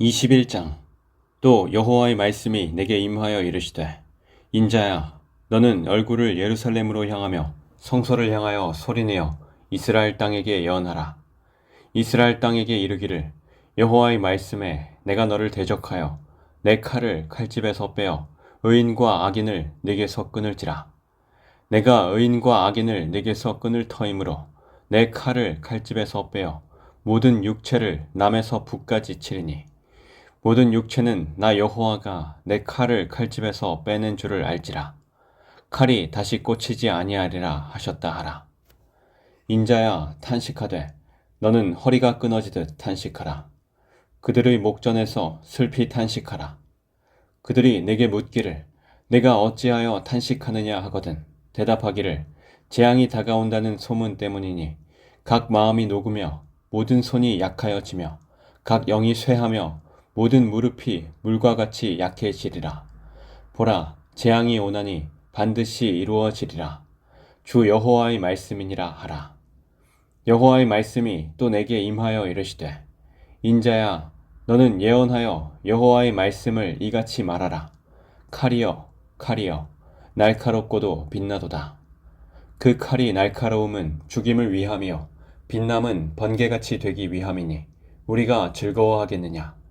21장. 또 여호와의 말씀이 내게 임하여 이르시되 인자야 너는 얼굴을 예루살렘으로 향하며 성소를 향하여 소리내어 이스라엘 땅에게 예언하라. 이스라엘 땅에게 이르기를 여호와의 말씀에 내가 너를 대적하여 내 칼을 칼집에서 빼어 의인과 악인을 내게서 끊을지라. 내가 의인과 악인을 내게서 끊을 터이므로 내 칼을 칼집에서 빼어 모든 육체를 남에서 북까지 치리니 모든 육체는 나 여호와가 내 칼을 칼집에서 빼는 줄을 알지라. 칼이 다시 꽂히지 아니하리라 하셨다 하라. 인자야 탄식하되 너는 허리가 끊어지듯 탄식하라. 그들의 목전에서 슬피 탄식하라. 그들이 내게 묻기를 내가 어찌하여 탄식하느냐 하거든 대답하기를 재앙이 다가온다는 소문 때문이니 각 마음이 녹으며 모든 손이 약하여지며 각 영이 쇠하며 모든 무릎이 물과 같이 약해지리라. 보라, 재앙이 오나니 반드시 이루어지리라. 주 여호와의 말씀이니라 하라. 여호와의 말씀이 또 내게 임하여 이르시되 인자야 너는 예언하여 여호와의 말씀을 이같이 말하라. 칼이여, 칼이여, 날카롭고도 빛나도다. 그 칼이 날카로움은 죽임을 위함이요 빛남은 번개같이 되기 위함이니 우리가 즐거워하겠느냐?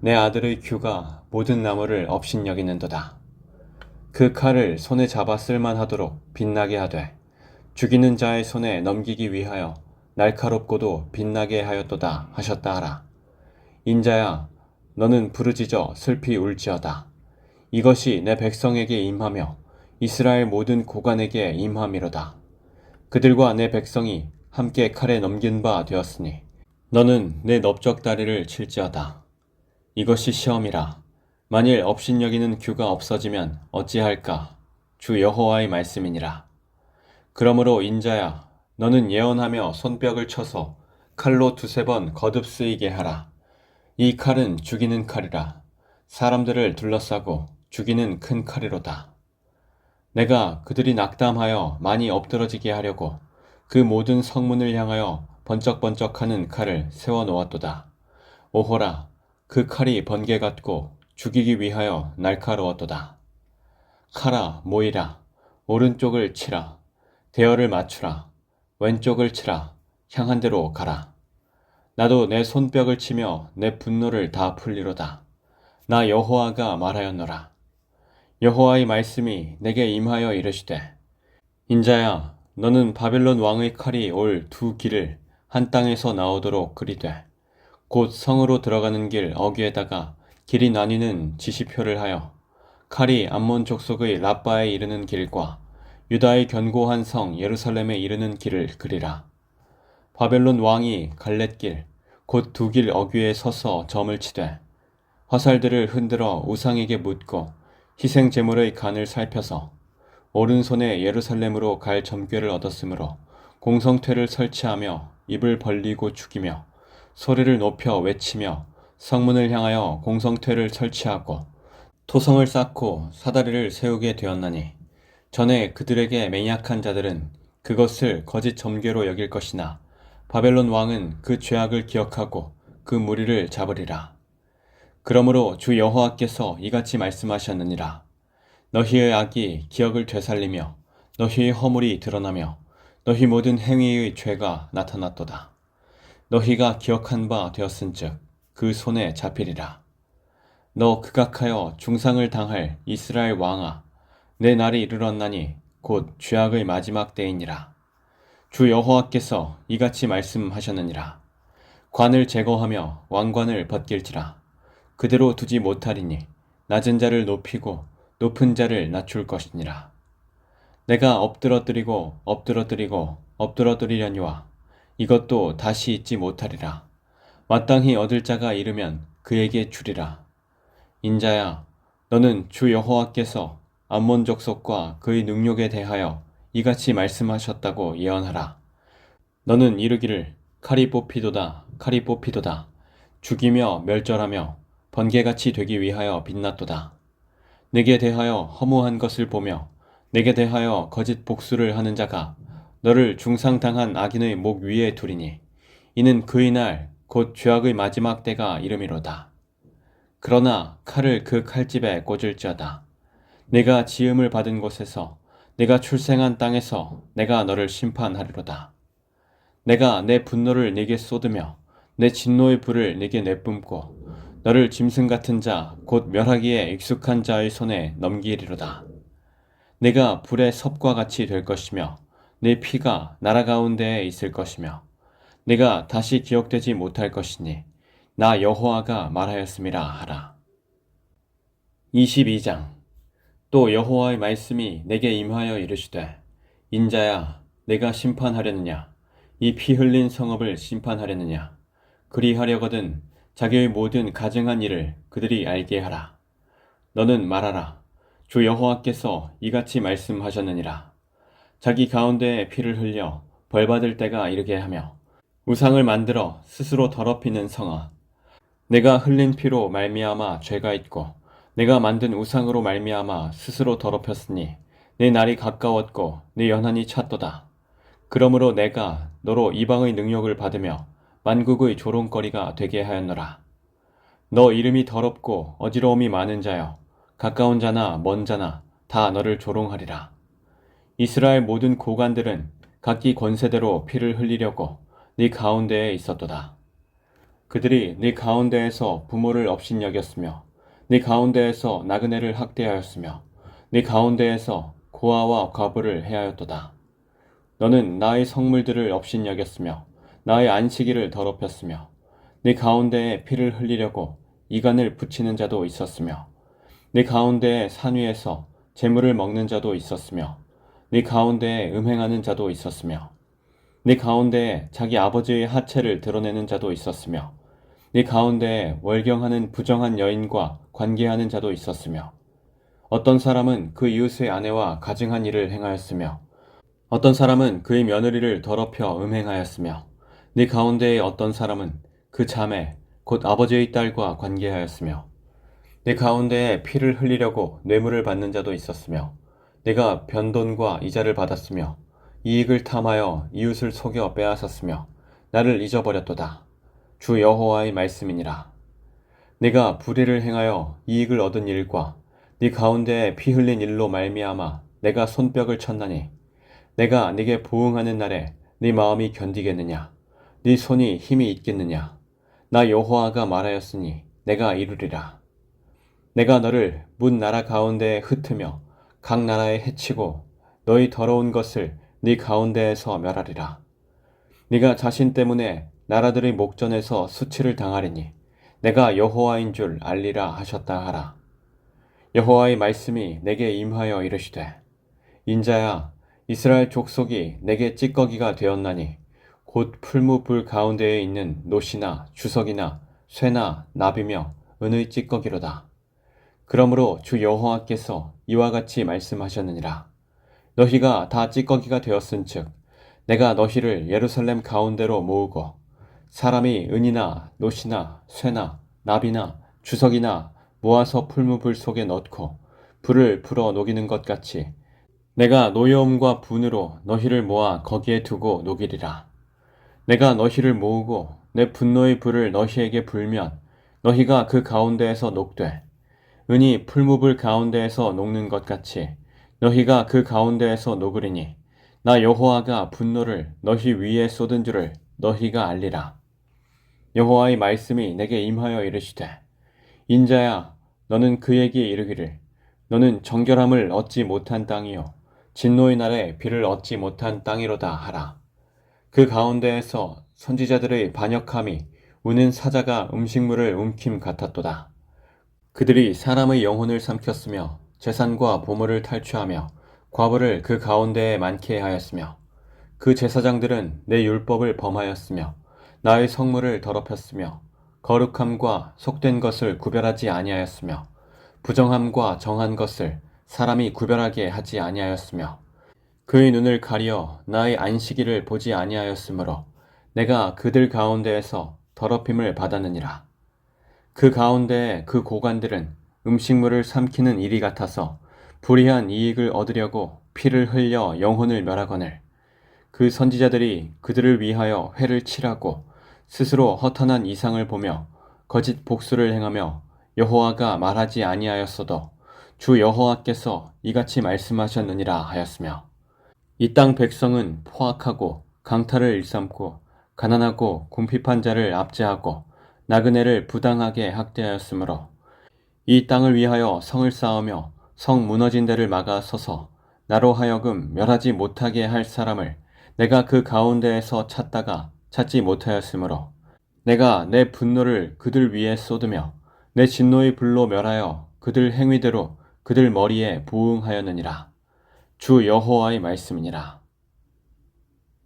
내 아들의 규가 모든 나무를 업신여기는도다. 그 칼을 손에 잡아 쓸만하도록 빛나게 하되 죽이는 자의 손에 넘기기 위하여 날카롭고도 빛나게 하였도다 하셨다 하라. 인자야 너는 부르짖어 슬피 울지어다. 이것이 내 백성에게 임하며 이스라엘 모든 고관에게 임함이로다. 그들과 내 백성이 함께 칼에 넘긴 바 되었으니 너는 내 넓적 다리를 칠지어다. 이것이 시험이라. 만일 업신여기는 규가 없어지면 어찌할까? 주 여호와의 말씀이니라. 그러므로 인자야, 너는 예언하며 손뼉을 쳐서 칼로 두세 번 거듭 쓰이게 하라. 이 칼은 죽이는 칼이라. 사람들을 둘러싸고 죽이는 큰 칼이로다. 내가 그들이 낙담하여 많이 엎드러지게 하려고 그 모든 성문을 향하여 번쩍번쩍하는 칼을 세워 놓았도다. 오호라, 그 칼이 번개 같고 죽이기 위하여 날카로웠도다. 칼아 모이라 오른쪽을 치라 대열을 맞추라 왼쪽을 치라 향한 대로 가라. 나도 내 손뼉을 치며 내 분노를 다 풀리로다. 나 여호와가 말하였노라. 여호와의 말씀이 내게 임하여 이르시되 인자야 너는 바벨론 왕의 칼이 올 두 길을 한 땅에서 나오도록 그리되 곧 성으로 들어가는 길 어귀에다가 길이 나뉘는 지시표를 하여 칼이 암몬 족속의 라빠에 이르는 길과 유다의 견고한 성 예루살렘에 이르는 길을 그리라. 바벨론 왕이 갈렛길 곧 두 길 어귀에 서서 점을 치되 화살들을 흔들어 우상에게 묻고 희생 제물의 간을 살펴서 오른손에 예루살렘으로 갈 점괘를 얻었으므로 공성퇴를 설치하며 입을 벌리고 죽이며 소리를 높여 외치며 성문을 향하여 공성퇴를 설치하고 토성을 쌓고 사다리를 세우게 되었나니 전에 그들에게 맹약한 자들은 그것을 거짓 점괘로 여길 것이나 바벨론 왕은 그 죄악을 기억하고 그 무리를 잡으리라. 그러므로 주 여호와께서 이같이 말씀하셨느니라. 너희의 악이 기억을 되살리며 너희의 허물이 드러나며 너희 모든 행위의 죄가 나타났도다. 너희가 기억한 바 되었은즉 그 손에 잡히리라. 너 극악하여 중상을 당할 이스라엘 왕아, 내 날이 이르렀나니 곧 죄악의 마지막 때이니라. 주 여호와께서 이같이 말씀하셨느니라. 관을 제거하며 왕관을 벗길지라. 그대로 두지 못하리니 낮은 자를 높이고 높은 자를 낮출 것이니라. 내가 엎드러뜨리고 엎드러뜨리고 엎드러뜨리려니와 이것도 다시 잊지 못하리라. 마땅히 얻을 자가 이르면 그에게 주리라. 인자야, 너는 주 여호와께서 암몬 족속과 그의 능력에 대하여 이같이 말씀하셨다고 예언하라. 너는 이르기를 칼이 뽑히도다, 칼이 뽑히도다, 죽이며 멸절하며 번개같이 되기 위하여 빛났도다. 내게 대하여 허무한 것을 보며 내게 대하여 거짓 복수를 하는 자가 너를 중상당한 악인의 목 위에 두리니 이는 그의 날 곧 죄악의 마지막 때가 이름이로다. 그러나 칼을 그 칼집에 꽂을지어다. 내가 지음을 받은 곳에서 내가 출생한 땅에서 내가 너를 심판하리로다. 내가 내 분노를 네게 쏟으며 내 진노의 불을 네게 내뿜고 너를 짐승 같은 자 곧 멸하기에 익숙한 자의 손에 넘기리로다. 내가 불의 섭과 같이 될 것이며 내 피가 나라 가운데에 있을 것이며 내가 다시 기억되지 못할 것이니 나 여호와가 말하였음이라 하라. 22장. 또 여호와의 말씀이 내게 임하여 이르시되 인자야 내가 심판하려느냐? 이 피 흘린 성읍을 심판하려느냐? 그리하려거든 자기의 모든 가증한 일을 그들이 알게 하라. 너는 말하라. 주 여호와께서 이같이 말씀하셨느니라 자기 가운데에 피를 흘려 벌 받을 때가 이르게 하며 우상을 만들어 스스로 더럽히는 성아 내가 흘린 피로 말미암아 죄가 있고 내가 만든 우상으로 말미암아 스스로 더럽혔으니 내 날이 가까웠고 내 연한이 찼도다. 그러므로 내가 너로 이방의 능력을 받으며 만국의 조롱거리가 되게 하였노라. 너 이름이 더럽고 어지러움이 많은 자여 가까운 자나 먼 자나 다 너를 조롱하리라. 이스라엘 모든 고관들은 각기 권세대로 피를 흘리려고 네 가운데에 있었도다. 그들이 네 가운데에서 부모를 업신여겼으며 네 가운데에서 나그네를 학대하였으며 네 가운데에서 고아와 과부를 해하였도다. 너는 나의 성물들을 업신여겼으며 나의 안식일을 더럽혔으며 네 가운데에 피를 흘리려고 이간을 붙이는 자도 있었으며 네 가운데에 산 위에서 재물을 먹는 자도 있었으며 네 가운데에 음행하는 자도 있었으며 네 가운데에 자기 아버지의 하체를 드러내는 자도 있었으며 네 가운데에 월경하는 부정한 여인과 관계하는 자도 있었으며 어떤 사람은 그 이웃의 아내와 가증한 일을 행하였으며 어떤 사람은 그의 며느리를 더럽혀 음행하였으며 네 가운데에 어떤 사람은 그 자매 곧 아버지의 딸과 관계하였으며 내 가운데에 피를 흘리려고 뇌물을 받는 자도 있었으며 내가 변돈과 이자를 받았으며 이익을 탐하여 이웃을 속여 빼앗았으며 나를 잊어버렸도다. 주 여호와의 말씀이니라. 내가 불의를 행하여 이익을 얻은 일과 네 가운데에 피 흘린 일로 말미암아 내가 손뼉을 쳤나니 내가 네게 보응하는 날에 네 마음이 견디겠느냐 네 손이 힘이 있겠느냐 나 여호와가 말하였으니 내가 이루리라 내가 너를 문 나라 가운데에 흩으며 각 나라에 해치고 너희 더러운 것을 네 가운데에서 멸하리라 네가 자신 때문에 나라들의 목전에서 수치를 당하리니 내가 여호와인 줄 알리라 하셨다 하라. 여호와의 말씀이 내게 임하여 이르시되 인자야 이스라엘 족속이 내게 찌꺼기가 되었나니 곧 풀무불 가운데에 있는 노시나 주석이나 쇠나 나비며 은의 찌꺼기로다. 그러므로 주 여호와께서 이와 같이 말씀하셨느니라. 너희가 다 찌꺼기가 되었은 즉 내가 너희를 예루살렘 가운데로 모으고 사람이 은이나 노시나 쇠나 나비나 주석이나 모아서 풀무불 속에 넣고 불을 불어 녹이는 것 같이 내가 노여움과 분으로 너희를 모아 거기에 두고 녹이리라. 내가 너희를 모으고 내 분노의 불을 너희에게 불면 너희가 그 가운데에서 녹되 은이 풀무불 가운데에서 녹는 것 같이 너희가 그 가운데에서 녹으리니 나 여호와가 분노를 너희 위에 쏟은 줄을 너희가 알리라. 여호와의 말씀이 내게 임하여 이르시되 인자야 너는 그에게 이르기를 너는 정결함을 얻지 못한 땅이요 진노의 날에 비를 얻지 못한 땅이로다 하라 그 가운데에서 선지자들의 반역함이 우는 사자가 음식물을 움킴 같았도다 그들이 사람의 영혼을 삼켰으며 재산과 보물을 탈취하며 과부를 그 가운데에 많게 하였으며 그 제사장들은 내 율법을 범하였으며 나의 성물을 더럽혔으며 거룩함과 속된 것을 구별하지 아니하였으며 부정함과 정한 것을 사람이 구별하게 하지 아니하였으며 그의 눈을 가리어 나의 안식일을 보지 아니하였으므로 내가 그들 가운데에서 더럽힘을 받았느니라. 그 가운데 그 고관들은 음식물을 삼키는 일이 같아서 불의한 이익을 얻으려고 피를 흘려 영혼을 멸하거늘. 그 선지자들이 그들을 위하여 회를 칠하고 스스로 허탄한 이상을 보며 거짓 복수를 행하며 여호와가 말하지 아니하였어도 주 여호와께서 이같이 말씀하셨느니라 하였으며 이 땅 백성은 포악하고 강탈을 일삼고 가난하고 궁핍한 자를 압제하고 나그네를 부당하게 학대하였으므로 이 땅을 위하여 성을 쌓으며 성 무너진 데를 막아 서서 나로 하여금 멸하지 못하게 할 사람을 내가 그 가운데에서 찾다가 찾지 못하였으므로 내가 내 분노를 그들 위에 쏟으며 내 진노의 불로 멸하여 그들 행위대로 그들 머리에 부응하였느니라. 주 여호와의 말씀이니라